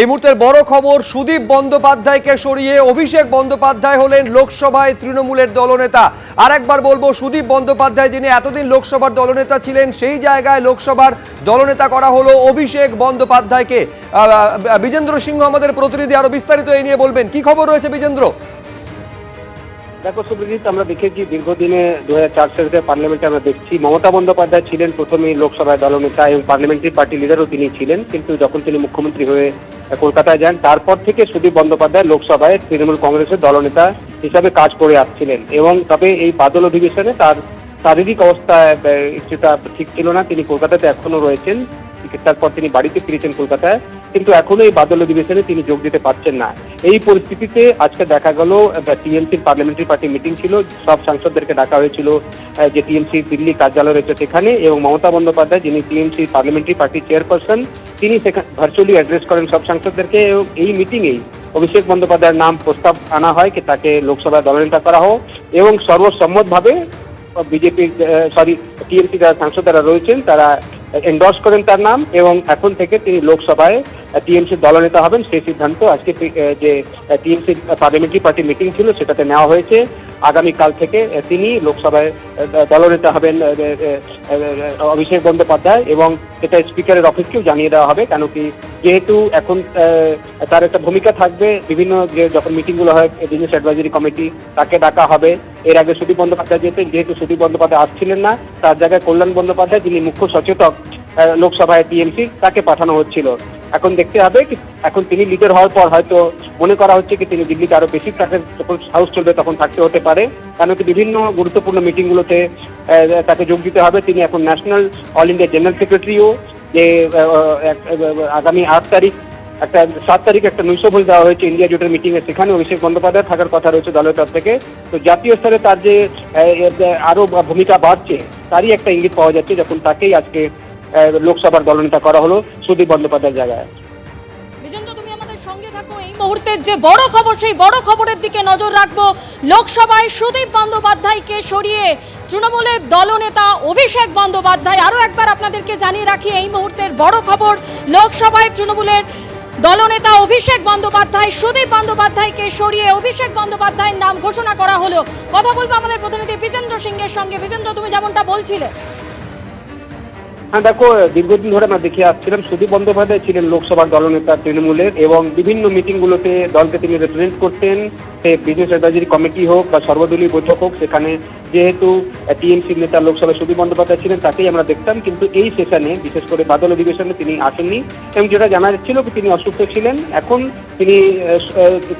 এই মুহূর্তের বড় খবর, সুদীপ বন্দ্যোপাধ্যায়কে সরিয়ে অভিষেক বন্দ্যোপাধ্যায় হলেন লোকসভায় তৃণমূলের দলনেতা। আর একবার বলব, সুদীপ বন্দ্যোপাধ্যায় যিনি এতদিন লোকসভার দলনেতা ছিলেন, সেই জায়গায় লোকসভার দলনেতা করা হলো অভিষেক বন্দ্যোপাধ্যায়কে। বিজেন্দ্র সিংহ আমাদের প্রতিনিধি আরও বিস্তারিত এই নিয়ে বলবেন। কি খবর রয়েছে বিজেন্দ্র? দেখো সুব্রজিৎ, আমরা দেখেছি দীর্ঘদিনে দু হাজার চার সালে পার্লামেন্টে আমরা দেখছি, মমতা বন্দ্যোপাধ্যায় ছিলেন প্রথমেই লোকসভায় দলনেতা এবং পার্লামেন্টারি পার্টি লিডারও তিনি ছিলেন, কিন্তু যখন তিনি মুখ্যমন্ত্রী হয়ে কলকাতায় যান, তারপর থেকে সুদীপ বন্দ্যোপাধ্যায় লোকসভায় তৃণমূল কংগ্রেসের দলনেতা হিসাবে কাজ করে আসছিলেন এবং তবে এই বাদল অধিবেশনে তার শারীরিক অবস্থা কিছুটা ঠিক ছিল না। তিনি কলকাতাতে এখনও রয়েছেন। চিকিৎসার পর তিনি বাড়িতে ফিরেছেন কলকাতায়। কিন্তু এখনও এই বাদল অধিবেশনে তিনি যোগ দিতে পারছেন না। এই পরিস্থিতিতে আজকে দেখা গেল টিএমসির পার্লামেন্টারি পার্টি মিটিং ছিল, সব সাংসদদেরকে ডাকা হয়েছিল যে টিএমসি দিল্লি কার্যালয় রয়েছে সেখানে এবং মমতা বন্দ্যোপাধ্যায়, যিনি টিএমসি পার্লামেন্টারি পার্টি চেয়ারপারসন, তিনি সেখানে ভার্চুয়ালি অ্যাড্রেস করেন সব সাংসদদেরকে এবং এই মিটিংয়েই অভিষেক বন্দ্যোপাধ্যায়ের নাম প্রস্তাব আনা হয় তাকে লোকসভায় দলনেতা করা হোক এবং সর্বসম্মতভাবে বিজেপির সরি টিএমসি যারা সাংসদ যারা রয়েছেন, তারা এন্ডর্স করেন তার নাম এবং এখন থেকে তিনি লোকসভায় টিএমসির দলনেতা হবেন। সেই সিদ্ধান্ত আজকে যে টিএমসির পার্লামেন্টারি পার্টি মিটিং ছিল, সেটাতে নেওয়া হয়েছে। আগামীকাল থেকে তিনি লোকসভায় দলনেতা হবেন অভিষেক বন্দ্যোপাধ্যায় এবং এটা স্পিকারের অফিসকেও জানিয়ে দেওয়া হবে, কেন কি যেহেতু এখন তার একটা ভূমিকা থাকবে। বিভিন্ন যে যখন মিটিংগুলো হয় বিজনেস অ্যাডভাইজারি কমিটি, তাকে ডাকা হবে। এর আগে সুদীপ বন্দ্যোপাধ্যায় যেতেন, যেহেতু সুদীপ বন্দ্যোপাধ্যায় আসছিলেন না, তার জায়গায় কল্যাণ বন্দ্যোপাধ্যায়, যিনি মুখ্য সচেতক লোকসভায় টিএমসি, তাকে পাঠানো হচ্ছিল। এখন দেখতে হবে এখন তিনি লিডার হওয়ার পর হয়তো মনে করা হচ্ছে কি, তিনি দিল্লিতে আরও বেশি তাকে যখন হাউস চলবে তখন থাকতে হতে পারে। কারণ কি বিভিন্ন গুরুত্বপূর্ণ মিটিংগুলোতে তাকে যোগ দিতে হবে। তিনি এখন ন্যাশনাল অল ইন্ডিয়া জেনারেল সেক্রেটারিও যে আগামী আট তারিখ, একটা, সাত তারিখ একটা নৈশ ভোজ দেওয়া হয়েছে ইন্ডিয়া জোটের মিটিং এ সেখানে অভিষেক বন্দ্যোপাধ্যায় থাকার কথা রয়েছে দলের তরফ থেকে। তো জাতীয় স্তরে তার যে আরও ভূমিকা বাড়ছে, তারই একটা ইঙ্গিত পাওয়া যাচ্ছে যখন তাকেই আজকে লোকসভার দলনেতা করা হলো সুদীপ বন্দ্যোপাধ্যায়ের জায়গায়। মুহূর্তের যে বড় খবর, সেই বড় খবরের দিকে নজর রাখব। লোকসভায় সুদীপ বন্দ্যোপাধ্যায়কে সরিয়ে তৃণমূলের দলনেতা অভিষেক বন্দ্যোপাধ্যায়। আরও একবার আপনাদেরকে জানিয়ে রাখি, এই মুহূর্তের বড় খবর, লোকসভায় তৃণমূলের দলনেতা অভিষেক বন্দ্যোপাধ্যায়, সুদীপ বন্দ্যোপাধ্যায়কে সরিয়ে অভিষেক বন্দ্যোপাধ্যায়ের নাম ঘোষণা করা হলো। কথা বলব আমাদের প্রতিনিধি বিজেন্দ্র সিংহের সঙ্গে। বিজেন্দ্র, তুমি যেমনটা বলছিলে। হ্যাঁ দেখো, দীর্ঘদিন ধরে আমরা দেখে আসছিলাম, সুদীপ বন্দ্যোপাধ্যায় ছিলেন লোকসভার দলনেতা তৃণমূলের এবং বিভিন্ন মিটিংগুলোতে দলকে তিনি রিপ্রেজেন্ট করতেন। সে বিজনেস অ্যাডভাইজারি কমিটি হোক বা সর্বদলীয় বৈঠক হোক, সেখানে যেহেতু টিএমসির নেতা লোকসভায় সুদীপ বন্দ্যোপাধ্যায় ছিলেন, তাকেই আমরা দেখতাম। কিন্তু এই সেশনে, বিশেষ করে বাদল অধিবেশনে তিনি আসেননি এবং যেটা জানা যাচ্ছিল তিনি অসুস্থ ছিলেন। এখন তিনি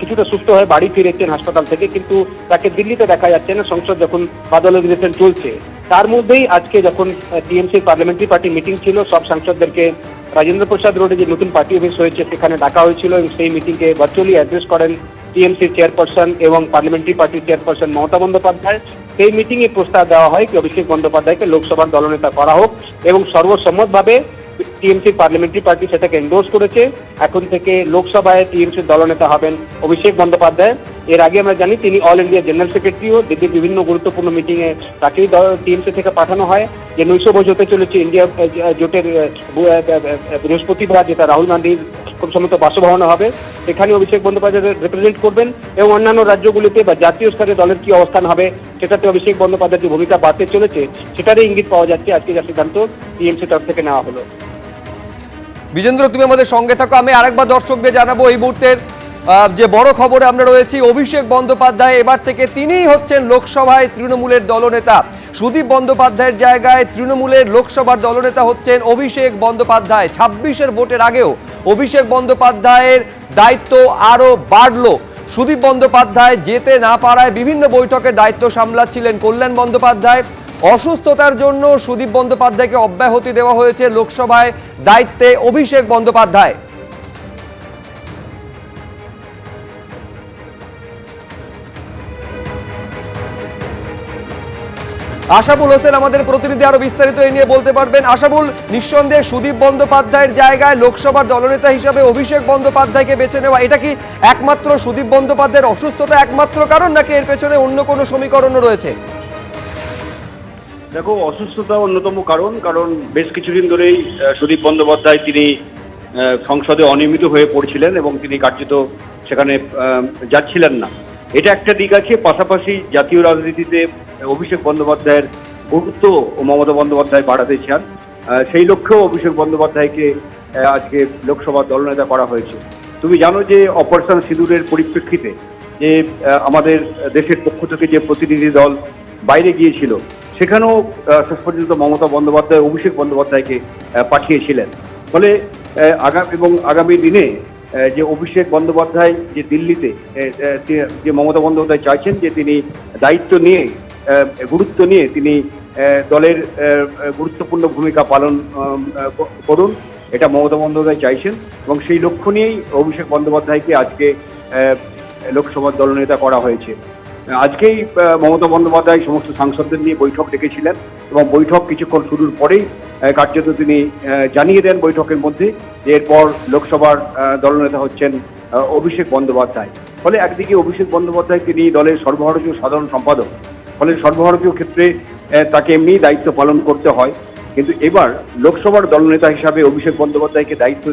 কিছুটা সুস্থ হয়ে বাড়ি ফিরেছেন হাসপাতাল থেকে, কিন্তু তাকে দিল্লিতে দেখা যাচ্ছে না। সংসদ যখন বাদল অধিবেশন চলছে, তার মধ্যেই আজকে যখন টিএমসির পার্লামেন্টারি পার্টি মিটিং ছিল, সব সাংসদদেরকে রাজেন্দ্র প্রসাদ রোডে যে নতুন পার্টি অফিস হয়েছে, সেখানে ডাকা হয়েছিল এবং সেই মিটিংকে ভার্চুয়ালি অ্যাড্রেস করেন টিএমসির চেয়ারপারসন এবং পার্লামেন্টারি পার্টির চেয়ারপারসন মমতা বন্দ্যোপাধ্যায়, সেই মিটিংয়ে প্রস্তাব দেওয়া হয় কি অভিষেক বন্দ্যোপাধ্যায়কে লোকসভার দলনেতা করা হোক এবং সর্বসম্মতভাবে টিএমসি পার্লামেন্টারি পার্টি সেটাকে এন্ডোর্স করেছে। এখন থেকে লোকসভায় টিএমসির দলনেতা হবেন অভিষেক বন্দ্যোপাধ্যায়। এর আগে আমরা জানি তিনি অল ইন্ডিয়া জেনারেল সেক্রেটারিও দিল্লির বিভিন্ন গুরুত্বপূর্ণ মিটিংয়ে তাকেই টিএমসি থেকে পাঠানো হয়। যে নৈশ ভোজ হতে চলেছে ইন্ডিয়া জোটের বৃহস্পতিবার, যেটা রাহুল গান্ধীর খুব সম্ভবত বাসভবনে হবে। সেখানে অভিষেক বন্দ্যোপাধ্যায় রিপ্রেজেন্ট করবেন এবং অন্যান্য রাজ্যগুলিতে বা জাতীয় স্তরে দলের কি অবস্থান হবে, সেটাতে অভিষেক বন্দ্যোপাধ্যায়ের যে ভূমিকা বাড়তে চলেছে, সেটারই ইঙ্গিত পাওয়া যাচ্ছে। আজকে যা সিদ্ধান্ত টিএমসি তরফ থেকে নেওয়া হলো। বিজেন্দ্র, তুমি আমাদের সঙ্গে থাকো। আমি আরেকবার দর্শকদের জানাব এই মুহূর্তের যে বড় খবরে আমরা রয়েছি, অভিষেক বন্দ্যোপাধ্যায় এবার থেকে তিনিই হচ্ছেন লোকসভায় তৃণমূলের দলনেতা। সুদীপ বন্দ্যোপাধ্যায়ের জায়গায় তৃণমূলের লোকসভার দলনেতা হচ্ছেন অভিষেক বন্দ্যোপাধ্যায়। ছাব্বিশের ভোটের আগেও অভিষেক বন্দ্যোপাধ্যায়ের দায়িত্ব আরও বাড়ল। সুদীপ বন্দ্যোপাধ্যায় যেতে না পারায় বিভিন্ন বৈঠকের দায়িত্ব সামলাচ্ছিলেন কল্যাণ বন্দ্যোপাধ্যায়। অসুস্থতার জন্য সুদীপ বন্দ্যোপাধ্যায়কে অব্যাহতি দেওয়া হয়েছে লোকসভায় দায়িত্বে অভিষেক বন্দ্যোপাধ্যায়। আশাবুল হোসেন আমাদের প্রতিনিধি আরও বিস্তারিত এ নিয়ে বলতে পারবেন। আশাবুল, নিঃসন্দেহে সুদীপ বন্দ্যোপাধ্যায়ের জায়গায় লোকসভার দলনেতা হিসাবে অভিষেক বন্দ্যোপাধ্যায়কে বেছে নেওয়া, এটা কি একমাত্র সুদীপ বন্দ্যোপাধ্যায়ের অসুস্থতা একমাত্র কারণ, নাকি এর পেছনে অন্য কোনো সমীকরণও রয়েছে? দেখো, অসুস্থতা অন্যতম কারণ কারণ বেশ কিছুদিন ধরেই সুদীপ বন্দ্যোপাধ্যায় তিনি সংসদে অনিয়মিত হয়ে পড়ছিলেন এবং তিনি কার্যত সেখানে যাচ্ছিলেন না। এটা একটা দিক আছে, পাশাপাশি জাতীয় রাজনীতিতে অভিষেক বন্দ্যোপাধ্যায়ের গুরুত্ব মমতা বন্দ্যোপাধ্যায় বাড়াতে চান। সেই লক্ষ্যেও অভিষেক বন্দ্যোপাধ্যায়কে আজকে লোকসভা দলনেতা করা হয়েছে। তুমি জানো যে অপারেশন সিঁদুরের পরিপ্রেক্ষিতে যে আমাদের দেশের পক্ষ থেকে যে প্রতিনিধি দল বাইরে গিয়েছিল, সেখানেও শেষ পর্যন্ত মমতা বন্দ্যোপাধ্যায়, অভিষেক বন্দ্যোপাধ্যায়কে পাঠিয়েছিলেন। ফলে আগাম এবং আগামী দিনে যে অভিষেক বন্দ্যোপাধ্যায় যে দিল্লিতে যে মমতা বন্দ্যোপাধ্যায় চাইছেন যে তিনি দায়িত্ব নিয়ে গুরুত্ব নিয়ে তিনি দলের গুরুত্বপূর্ণ ভূমিকা পালন করুন। এটা মমতা বন্দ্যোপাধ্যায় চাইছেন এবং সেই লক্ষ্য নিয়েই অভিষেক বন্দ্যোপাধ্যায়কে আজকে লোকসভার দলনেতা করা হয়েছে। আজকেই মমতা বন্দ্যোপাধ্যায় সমস্ত সাংসদদের নিয়ে বৈঠক ডেকেছিলেন এবং বৈঠক কিছুক্ষণ শুরুর পরেই কার্যত তিনি জানিয়ে দেন বৈঠকের মধ্যে যে এরপর লোকসভার দলনেতা হচ্ছেন অভিষেক বন্দ্যোপাধ্যায়। ফলে একদিকে অভিষেক বন্দ্যোপাধ্যায় তিনি দলের সর্বভারতীয় সাধারণ সম্পাদক ফলে সর্বভারতীয় ক্ষেত্রে তাকে এমনি দায়িত্ব পালন করতে হয়। কিন্তু এবার লোকসভার দলনেতা হিসাবে অভিষেক বন্দ্যোপাধ্যায়কে দায়িত্ব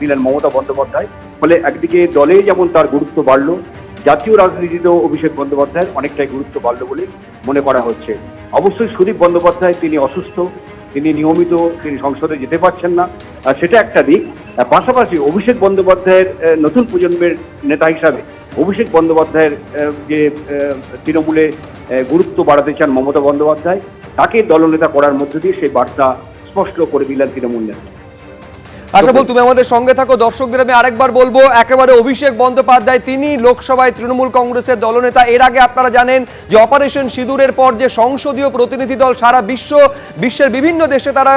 দিলেন মমতা বন্দ্যোপাধ্যায়। ফলে একদিকে দলে যেমন তার গুরুত্ব বাড়লো, জাতীয় রাজনীতিতেও অভিষেক বন্দ্যোপাধ্যায়ের অনেকটাই গুরুত্ব বাড়ল বলে মনে করা হচ্ছে। অবশ্যই সুদীপ বন্দ্যোপাধ্যায় তিনি অসুস্থ, তিনি নিয়মিত তিনি সংসদে যেতে পারছেন না। সেটা একটা দিক। পাশাপাশি অভিষেক বন্দ্যোপাধ্যায়ের নতুন প্রজন্মের নেতা হিসাবে অভিষেক বন্দ্যোপাধ্যায়ের যে তৃণমূলে গুরুত্ব বাড়াতে চান মমতা বন্দ্যোপাধ্যায়, তাকে দলনেতা করার মধ্য দিয়ে সেই বার্তা স্পষ্ট করে দিলেন তৃণমূল নেতা আশা বল, তুমি আমাদের সঙ্গে থাকো, দর্শকদের আমি আরেকবার বলব, একেবারে অভিষেক বন্দ্যোপাধ্যায়, তিনি লোকসভায় তৃণমূল কংগ্রেসের দলনেতা। এর আগে আপনারা জানেন যে অপারেশন সিঁদুরের পর যে সংসদীয় প্রতিনিধি দল সারা বিশ্ব, বিশ্বের বিভিন্ন দেশে তারা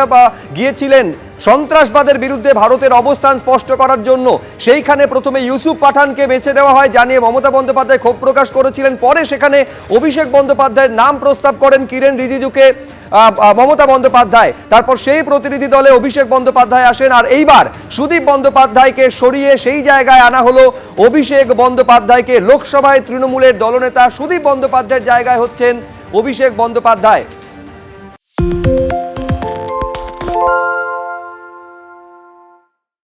গিয়েছিলেন সন্ত্রাসবাদের বিরুদ্ধে ভারতের অবস্থান স্পষ্ট করার জন্য। সেইখানে প্রথমে ইউসুফ পাঠানকে বেছে দেওয়া হয়, জানিয়ে মমতা বন্দ্যোপাধ্যায় ক্ষোভ প্রকাশ করেছিলেন। পরে সেখানে অভিষেক বন্দ্যোপাধ্যায়ের নাম প্রস্তাব করেন কিরেন রিজিজুকে। মমতা বন্দ্যোপাধ্যায়। তারপর সেই প্রতিনিধি দলে অভিষেক বন্দ্যোপাধ্যায় আসেন। আর এইবার সুদীপ বন্দ্যোপাধ্যায়কে সরিয়ে সেই জায়গায় আনা হলো অভিষেক বন্দ্যোপাধ্যায়কে। লোকসভায় তৃণমূলের দলনেতা সুদীপ বন্দ্যোপাধ্যায়ের জায়গায় হচ্ছেন অভিষেক বন্দ্যোপাধ্যায়।